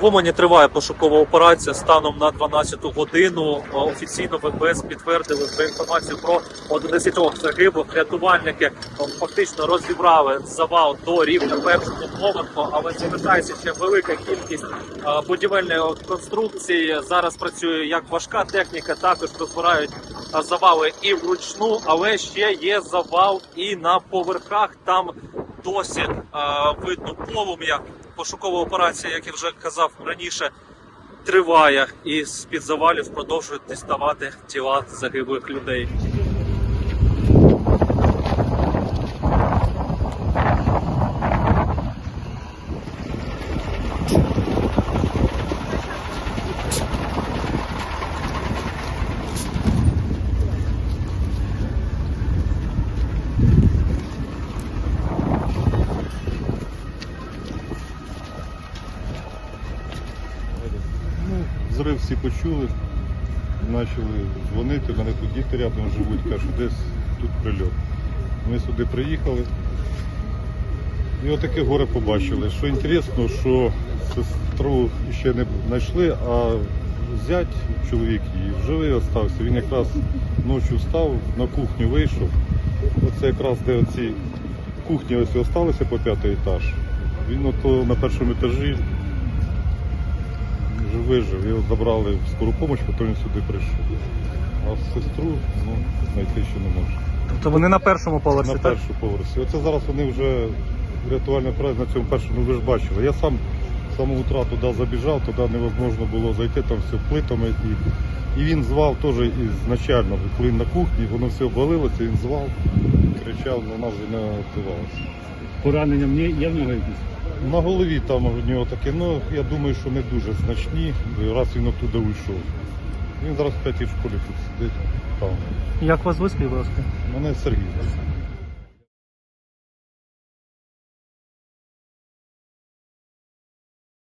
В Умані триває пошукова операція станом на 12-ту годину. Е, Офіційно ВПС підтвердили про інформацію про 11 загиблих. Рятувальники е, фактично розібрали завал до рівня першого поверху, але залишається ще велика кількість е, будівельної конструкції. Зараз працює як важка техніка, також розбирають завали і вручну, але ще є завал і на поверхах. Там досі видно полум'я. Пошукова операція, як я вже казав раніше, триває, і з під завалів продовжують діставати тіла загиблих людей. Ну, зрив всі почули, почали дзвонити, мене тут діти рядом живуть, кажуть, десь тут прильот. Ми сюди приїхали. І отаке горе побачили. Що інтересно, що сестру ще не знайшли, а зять чоловік її живий остався. Він якраз ночі встав, на кухню вийшов. Оце якраз де оці кухні ось залишилися по п'ятий етаж. Він ото на першому етажі вижив. Його забрали в скору допомогу, потім він сюди прийшов. А сестру ну, знайти ще не може. Тобто вони на першому поверсі На першому поверсі. Оце зараз вони вже рятувальна праця на цьому першому, ну ви ж бачили. Я сам з самого утра туди забіжав, туди невозможно було зайти, там все плитами. І, і він звав теж ізначально, коли на кухні, воно все обвалилося, він звав, кричав, але нас вже не відбивалося. Поранення мені є в нього якісь? На голові там у нього таке, ну я думаю, що не дуже значні, раз він оттуда уйшов. Він зараз в п'ятій школі тут сидить. Там. Як вас виспів, будь ласка? Мене Сергій.